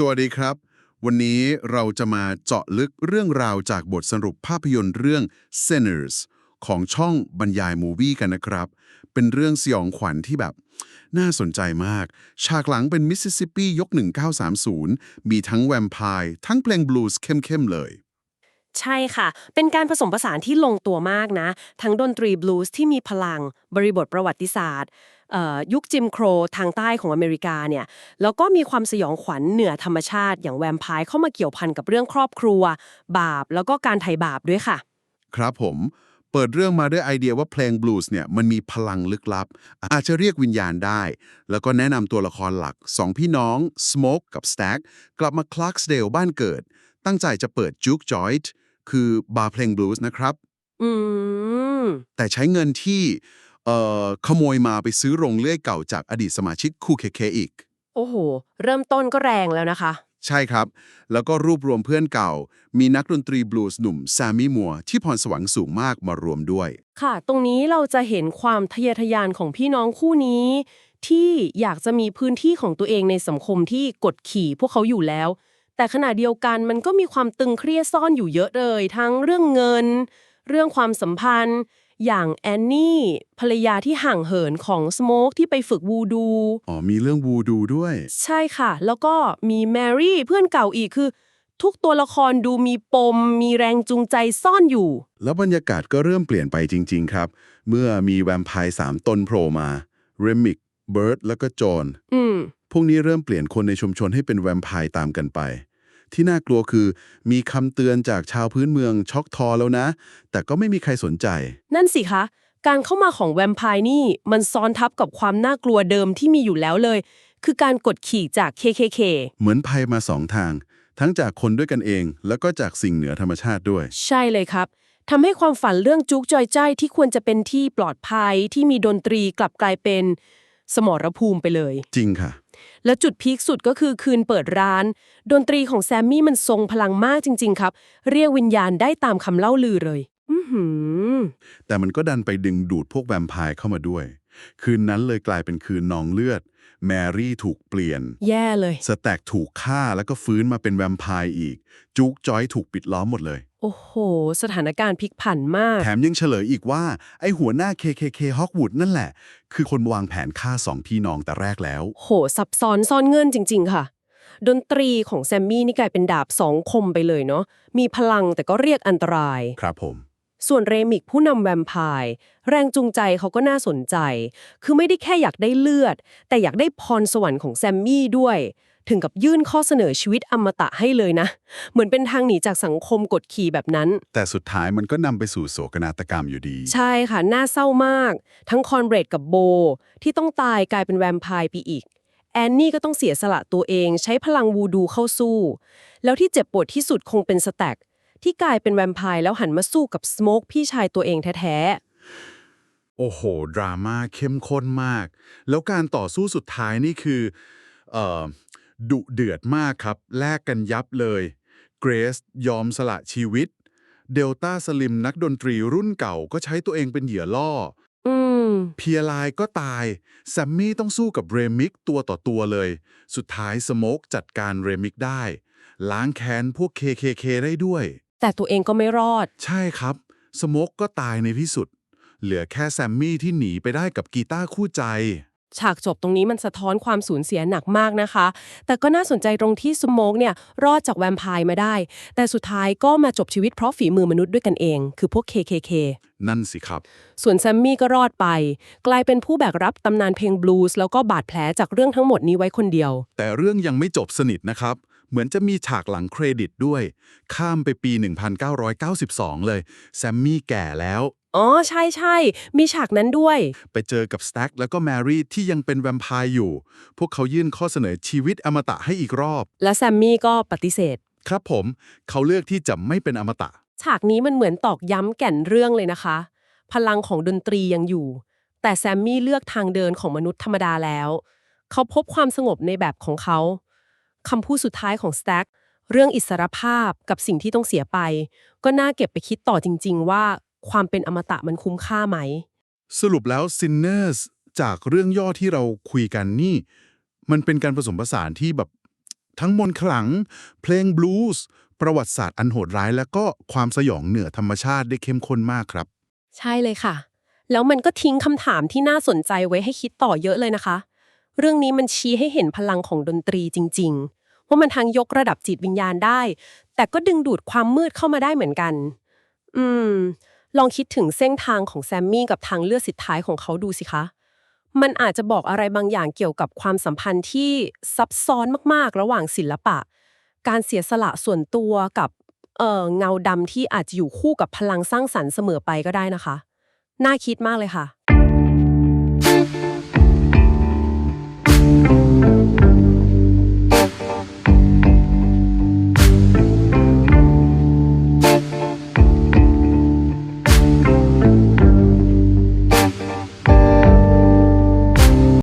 สวัสดีครับ วันนี้เราจะมาเจาะลึกเรื่องราวจากบทสรุปภาพยนตร์เรื่อง Sinners ของช่องบรรยายมูวี่กันนะครับ เป็นเรื่องสยองขวัญที่แบบ น่าสนใจมาก ฉากหลังเป็นมิสซิสซิปปียก 1930 มีทั้งแวมไพร์ทั้งเพลงบลูส์เข้มๆเลย ใช่ค่ะ เป็นการผสมผสานที่ลงตัวมากนะ ทั้งดนตรีบลูส์ที่มีพลัง บริบทประวัติศาสตร์ ยุคจิมโครทางใต้ของอเมริกาเนี่ยแล้วก็มีความสยองขวัญเหนือธรรมชาติอย่างแวมไพร์เข้ามาเกี่ยวพันกับเรื่องครอบครัว บาปแล้วก็การไถ่บาปด้วยค่ะ ครับผมเปิดเรื่องมาด้วยไอเดียว่าเพลงบลูส์เนี่ยมันมีพลังลึกลับ อาจจะเรียกวิญญาณได้ แล้วก็แนะนำตัวละครหลักสองพี่น้อง Smoke กับ Stack กลับมาคลาร์กสเดลบ้านเกิด ตั้งใจจะเปิด Juke Joint คือบาร์เพลงบลูส์นะครับ อืม แต่ใช้เงินที่ เอ่อขโมยมาไปซื้อโรงเลื่อยเก่าจากอดีตสมาชิกคูเคเคอีก โอ้โห เริ่มต้นก็แรงแล้วนะคะ ใช่ครับ แล้วก็รวบรวมเพื่อนเก่า มีนักดนตรีบลูส์หนุ่มแซมมี่มัวที่พรสวรรค์สูงมากมารวมด้วย ค่ะ ตรงนี้เราจะเห็นความทะเยอทะยานของพี่น้องคู่นี้ ที่อยากจะมีพื้นที่ของตัวเองในสังคมที่กดขี่พวกเขาอยู่แล้ว แต่ขณะเดียวกันมันก็มีความตึงเครียดซ่อนอยู่เยอะเลย ทั้งเรื่องเงิน เรื่องความสัมพันธ์ อย่างแอนนี่ภรรยาที่ห่างเหินของสโมกที่ไปฝึกวูดู อ๋อ มีเรื่องวูดูด้วย ใช่ค่ะ แล้วก็มีแมรี่เพื่อนเก่าอีกคือ ทุกตัวละครดูมีปม มีแรงจูงใจซ่อนอยู่ แล้วบรรยากาศก็เริ่มเปลี่ยนไปจริง ๆ ครับ เมื่อมีแวมไพร์สามตนโผล่มาเรมิกเบิร์ดแล้วก็จอห์นอืมพวกนี้เริ่มเปลี่ยนคนในชุมชนให้เป็นแวมไพร์ตามกันไป ที่น่ากลัวคือ มีคำเตือนจากชาวพื้นเมืองช็อกทอแล้วนะ แต่ก็ไม่มีใครสนใจ นั่นสิคะ การเข้ามาของแวมไพร์นี่ มันซ้อนทับกับความน่ากลัวเดิมที่มีอยู่แล้วเลย คือการกดขี่จาก KKK เหมือนภัยมาสองทาง ทั้งจากคนด้วยกันเอง แล้วก็จากสิ่งเหนือธรรมชาติด้วย ใช่เลยครับทำให้ความฝันเรื่องจุกจอยใจที่ควรจะเป็นที่ปลอดภัยที่มีดนตรีกลับกลายเป็น สมรภูมิไปเลย จริงค่ะ และจุดพีคสุดก็คือคืนเปิดร้าน ดนตรีของแซมมี่มันทรงพลังมากจริง ๆ ครับ เรียกวิญญาณได้ตามคำเล่าลือเลย อือหือแต่มันก็ดันไปดึงดูดพวกแวมไพร์เข้ามาด้วย คืนนั้นเลยกลายเป็นคืนนองเลือด แมรี่ถูกเปลี่ยน แย่เลย สแต็กถูกฆ่าแล้วก็ฟื้นมาเป็นแวมไพร์อีก จุกจอยถูกปิดล้อมหมดเลย โอ้โห สถานการณ์พลิกผันมาก แถมยังเฉลยอีกว่า ไอ้หัวหน้า KKK ฮอกวูดนั่นแหละ คือคนวางแผนฆ่าสองพี่น้องแต่แรกแล้ว โห ซับซ้อนซ่อนเงื่อนจริง ๆ ค่ะ ดนตรีของแซมมี่นี่กลายเป็นดาบสองคมไปเลยเนาะมีพลังแต่ก็เรียกอันตราย ครับผม ส่วนเรมิกผู้นำแวมไพร์แรงจูงใจเขาก็น่าสนใจ คือไม่ได้แค่อยากได้เลือด แต่อยากได้พรสวรรค์ของแซมมี่ด้วย ถึงกับยื่นข้อเสนอชีวิตอมตะให้เลยนะ เหมือนเป็นทางหนีจากสังคมกดขี่แบบนั้น แต่สุดท้ายมันก็นำไปสู่โศกนาฏกรรมอยู่ดี ใช่ค่ะ น่าเศร้ามาก ทั้งคอนเรดกับโบ ที่ต้องตายกลายเป็นแวมไพร์ไปอีก แอนนี่ก็ต้องเสียสละตัวเองใช้พลังวูดูเข้าสู้ แล้วที่เจ็บปวดที่สุดคงเป็นสแต็ก ที่กลายเป็นแวมไพร์แล้วหันมาสู้กับสโมกพี่ชายตัวเองแท้โอ้โห ดราม่าเข้มข้นมาก แล้วการต่อสู้สุดท้ายนี่คือเอ่อดุเดือดมากครับ แลกกันยับเลย เกรซยอมสละชีวิต เดลต้าสลิมนักดนตรีรุ่นเก่าก็ใช้ตัวเองเป็นเหยื่อล่อๆอืมเพียร์ไลน์ก็ตาย แซมมี่ต้องสู้กับเรมิกตัวต่อตัวเลย สุดท้ายสโมกจัดการเรมิกได้ ล้างแค้นพวก KKK ได้ด้วย แต่ตัวเองก็ไม่รอด ใช่ครับ สโมกก็ตายในที่สุด เหลือแค่แซมมี่ที่หนีไปได้กับกีตาร์คู่ใจ ฉากจบตรงนี้มันสะท้อนความสูญเสียหนักมากนะคะ แต่ก็น่าสนใจตรงที่สโมกเนี่ยรอดจากแวมไพร์มาได้ แต่สุดท้ายก็มาจบชีวิตเพราะฝีมือมนุษย์ด้วยกันเอง คือพวก KKK นั่นสิครับ ส่วนแซมมี่ก็รอดไป กลายเป็นผู้แบกรับตำนานเพลงบลูส์แล้วก็บาดแผลจากเรื่องทั้งหมดนี้ไว้คนเดียว แต่เรื่องยังไม่จบสนิทนะครับ เหมือนจะมีฉากหลังเครดิตด้วย ข้ามไปปี 1992 เลย แซมมี่แก่แล้ว อ๋อ ใช่ใช่มีฉากนั้นด้วย ไปเจอกับสแต็กแล้วก็แมรี่ที่ยังเป็นแวมไพร์อยู่ พวกเขายื่นข้อเสนอชีวิตอมตะให้อีกรอบ และแซมมี่ก็ปฏิเสธ ครับผม เขาเลือกที่จะไม่เป็นอมตะ ฉากนี้มันเหมือนตอกย้ำแก่นเรื่องเลยนะคะ พลังของดนตรียังอยู่ แต่แซมมี่เลือกทางเดินของมนุษย์ธรรมดาแล้ว เขาพบความสงบในแบบของเขา คำพูดสุดท้ายของสแต็กเรื่องอิสรภาพกับสิ่งที่ต้องเสียไป ก็น่าเก็บไปคิดต่อจริง ๆ ว่าความเป็นอมตะมันคุ้มค่าไหม สรุปแล้ว Sinners จากเรื่องย่อที่เราคุยกันนี่ มันเป็นการผสมผสานที่แบบทั้งมนต์ขลัง เพลงบลูส์ประวัติศาสตร์อันโหดร้าย และก็ความสยองเหนือธรรมชาติได้เข้มข้นมากครับ ใช่เลยค่ะ แล้วมันก็ทิ้งคำถามที่น่าสนใจไว้ให้คิดต่อเยอะเลยนะคะ เรื่องนี้มันชี้ให้เห็นพลังของดนตรีจริง ว่ามันทั้งยกระดับจิตวิญญาณได้ แต่ก็ดึงดูดความมืดเข้ามาได้เหมือนกัน อืม ลองคิดถึงเส้นทางของแซมมี่กับทางเลือกสุดท้ายของเขาดูสิคะ มันอาจจะบอกอะไรบางอย่างเกี่ยวกับความสัมพันธ์ที่ซับซ้อนมากๆ ระหว่างศิลปะ การเสียสละส่วนตัวกับเอ่อเงาดำที่อาจจะอยู่คู่กับพลังสร้างสรรค์เสมอไปก็ได้นะคะ น่าคิดมากเลยค่ะ